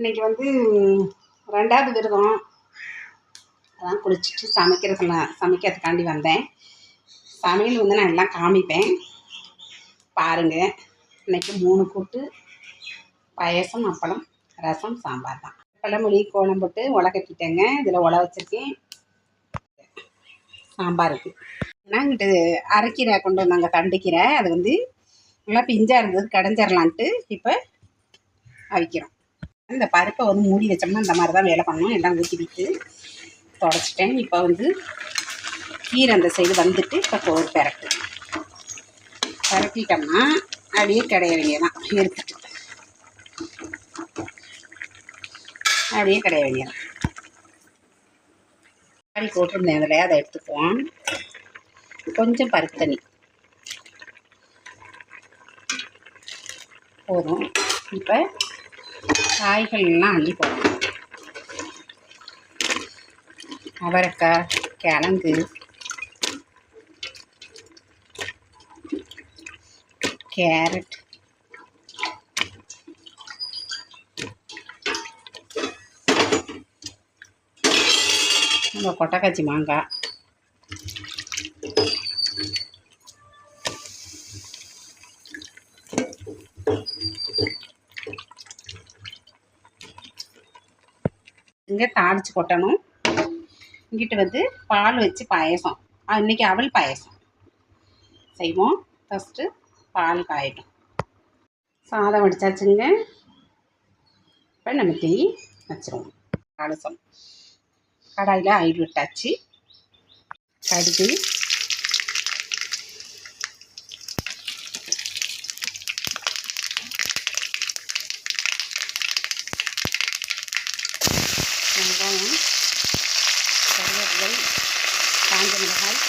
இன்னைக்கு வந்து ரெண்டாவது விரதம். அதான் குளிச்சுட்டு சமைக்கிறதுலாம் சமைக்கிறதுக்காண்டி வந்தேன். சமையல் வந்து நான் எல்லாம் காமிப்பேன். பாருங்கள் இன்னைக்கு மூணு கூட்டு பாயசம் அப்பளம் ரசம் சாம்பார் தான். பழமொழி கோலம் போட்டு உலை கட்டிட்டேங்க இதில் உலை வச்சுருக்கேன். சாம்பாருக்கு ஏன்னா இங்கிட்டு அரைக்கீரை கொண்டு வந்தாங்க தண்டுக்கீரை. அது வந்து நல்லா பிஞ்சாக இருந்தது கடைஞ்சிடலான்ட்டு இப்போ அவிக்கிறோம். இந்த பருப்பை வந்து மூடி வச்சோம்னா இந்த மாதிரி தான் வேலை பண்ணணும். எல்லாம் ஊற்றி விட்டு தொடச்சிட்டேன். இப்போ வந்து கீரை அந்த சைடு வந்துட்டு இப்போ ஒரு பெரட்டு. பரட்டிட்டோம்னா அப்படியே கிடைய வேண்டியதான் எடுத்துட்டு அப்படியே கிடைய வேண்டியதான் தக்காளி போட்டிருந்தேன் அதில் அதை எடுத்துக்குவோம். கொஞ்சம் பருப்பு தண்ணி போதும். இப்போ காய்கள்லாம் அள்ளி போடணும். அவரைக்காய் கிழங்கு கேரட் நம்ம கொட்டைக்காச்சி மாங்காய். இங்கே தாளித்து கொட்டணும். இங்கிட்டு வந்து பால் வச்சு பாயசம். இன்றைக்கி அவள் அவல் பாயசம். செய்வோம். ஃபஸ்ட்டு பால் காயட்டும். சாதம் வடித்தாச்சுங்க இப்போ நம்ம தீ வச்சிருவோம். பாலசம் கடாயில் ஆயில் விட்டாச்சு. கடுகு வெங்காயம் கருவேப்பிலை காஞ்ச மிளகாய்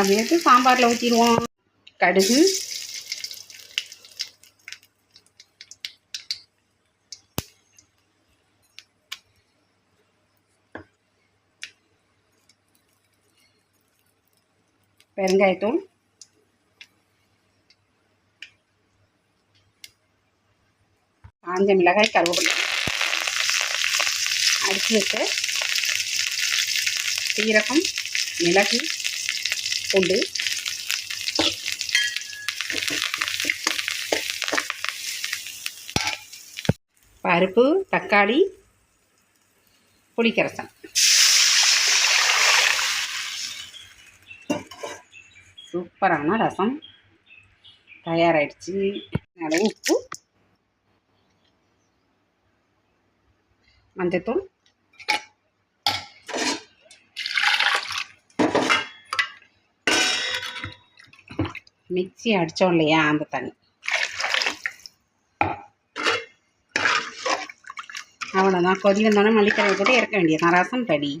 அப்படி எடுத்து சாம்பாரில் ஊற்றிடுவோம் கடுகு. பெருங்காயத்தூள். காஞ்ச மிளகாய் கருவேப்பிலை. அடித்து வச்ச சீரகம் மிளகு பூண்டு. பருப்பு தக்காளி புளிக்கரசம். சூப்பரான ரசம். தயாராகிடுச்சு அளவு உப்பு. மஞ்சத்தூள். மிக்ஸி அடித்தோம் இல்லையா அந்த தண்ணி. அவ்வளோதான் கொதி வந்தோடனே மல்லிக்கரை போட்டு இறக்க வேண்டியதுதான் ரசம் ரெடி.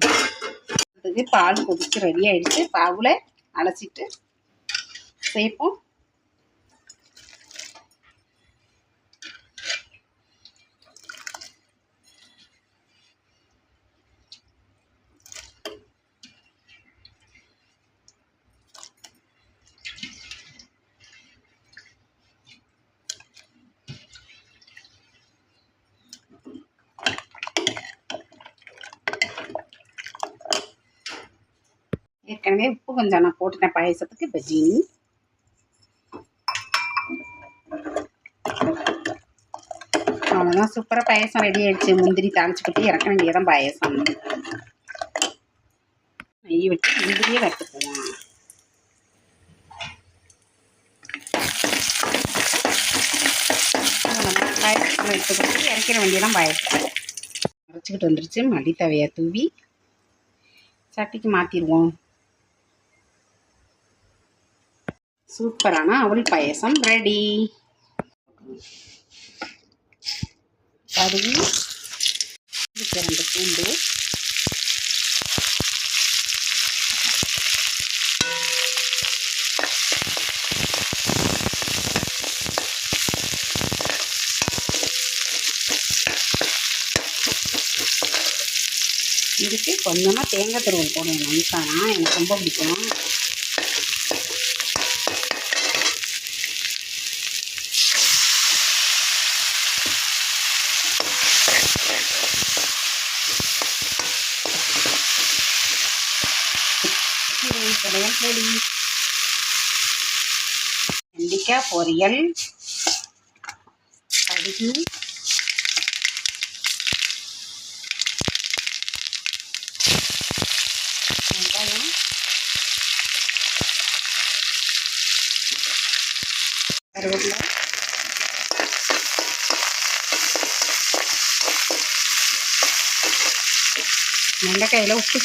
அதுக்கு பால் கொதித்து ரெடி ஆகிடுச்சு பாவில் அலசிட்டு சேர்ப்போம். ஏற்கனவே உப்பு கொஞ்சம் நான் போட்டுட்டேன் பாயசத்துக்கு இப்போ ஜீனி அவ்வளோதான் சூப்பராக பாயசம் ரெடி ஆயிடுச்சு. முந்திரி தாளிச்சு கொட்டி இறக்க வேண்டியதான் பாயசம். நெய் விட்டு முந்திரியே வறுத்துக்குவோம் போவோம் பாயசம் எடுத்து கொடுத்து இறக்கிற வேண்டியதான் பாயசம். அரைச்சிக்கிட்டு வந்துருச்சு மல்லி தவையை தூவி. சட்டிக்கு மாற்றிடுவோம் சூப்பரான அவள் பாயசம் ரெடி கருவி ரெண்டு பூண்டு. இதுக்கு கொஞ்சமாக தேங்காய் துருவல் போடுவேன் நமக்கானா எனக்கு ரொம்ப பிடிக்கும். கீரை பொரியல் ரெடி வெண்டைக்காய் பொரியல் கடுகு வெங்காயம் கருவேப்பிலை வெண்டைக்காயில் உப்பு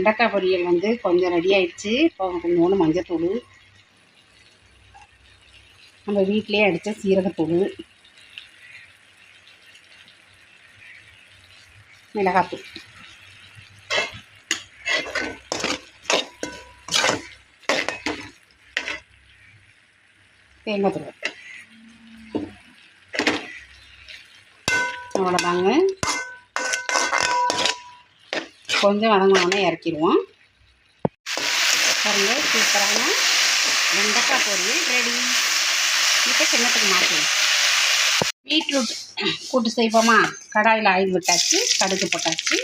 வெண்டைக்காய் பொரியல் வந்து கொஞ்சம் ரெடி ஆயிடுச்சு. இப்போ கொஞ்சோண்டு மஞ்சத்தூள். நம்ம வீட்டிலேயே அடித்த சீரகத்தூள். மிளகாத்தூள். தேங்காய் தூள் அவ்வளோதாங்க கொஞ்சம் வதங்கினோடனே இறக்கிடுவோம். பாருங்க சூப்பரான வெண்டைக்காய் பொரியல் ரெடி இப்போ சின்னத்துக்கு மாற்றுவோம் பீட்ரூட் கூட்டு செய்வோமா? கடாயில் ஆயில் விட்டாச்சு கடுகு போட்டாச்சு.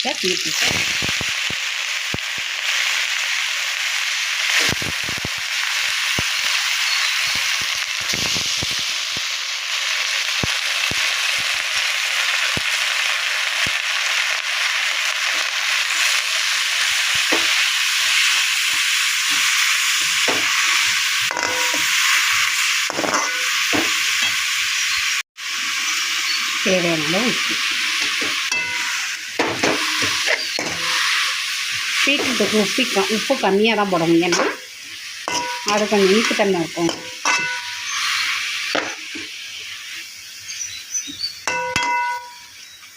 துருவி வச்ச பீட்ரூட் தேவையான அளவு உப்பு உப்பி உப்பு கம்மியாக தான் போடணும். ஏன்னா அது கொஞ்சம் இனிப்புத்தன்மை இருக்கும்.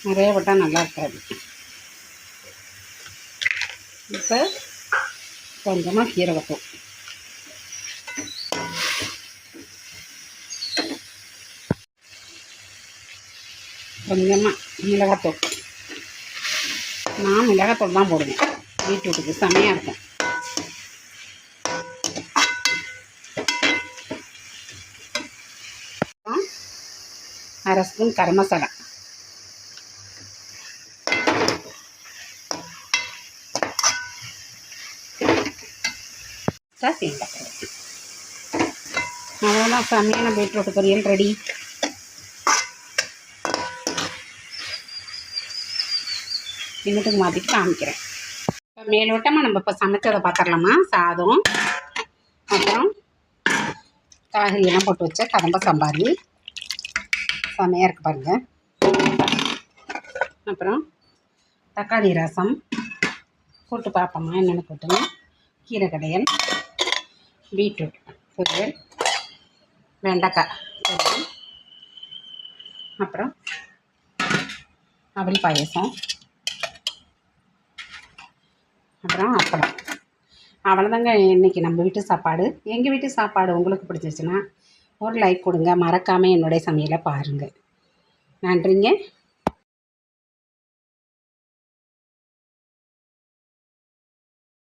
நிறைய விட்டால் நல்லா இருக்காது. இப்போ கொஞ்சமாக சீரகத்தூள் கொஞ்சமாக மிளகாத்தூள். நான் மிளகாத்தூள் தான் போடுவேன். பீட்ரூட்டுக்கு செமையாக இருக்கும். அரை ஸ்பூன் கரம் மசாலா. தேங்காய் அவ்வளோதான் செம்மையான பீட்ரூட் பொரியல் ரெடி. இன்னத்துக்கு மாற்றிட்டு காமிக்கிறேன். மேலோட்டமாக நம்ம இப்போ சமைச்சதை பார்த்துடலாமா சாதம் அப்புறம் காய்கறியெல்லாம் போட்டு வச்ச கதம்ப சம்பாரி. செமையாக இருக்குது பாருங்கள் அப்புறம் தக்காளி ரசம் கூட்டு பார்ப்போமா என்னென்ன கூட்டுங்க கீரை கடையல் பீட்ரூட் பொரியல் வெண்டைக்காய் பொரியல் அப்புறம் அவல் பாயசம். அப்புறம் அப்பளம். அவ்வளோதாங்க இன்றைக்கி நம்ம வீட்டு சாப்பாடு. எங்கள் வீட்டு சாப்பாடு உங்களுக்கு பிடிச்சிச்சின்னா ஒரு லைக் கொடுங்க. மறக்காமல் என்னுடைய சமையலை பாருங்கள் நன்றிங்க.